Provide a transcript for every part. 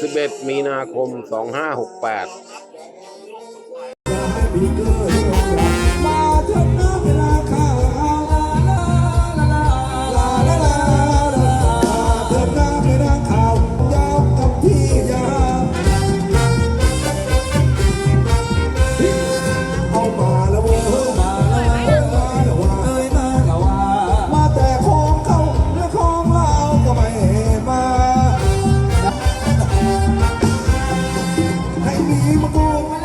สิบเอ็ดมีนาคมสองห้าหกแปด Thank you.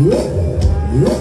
Yok. Yok.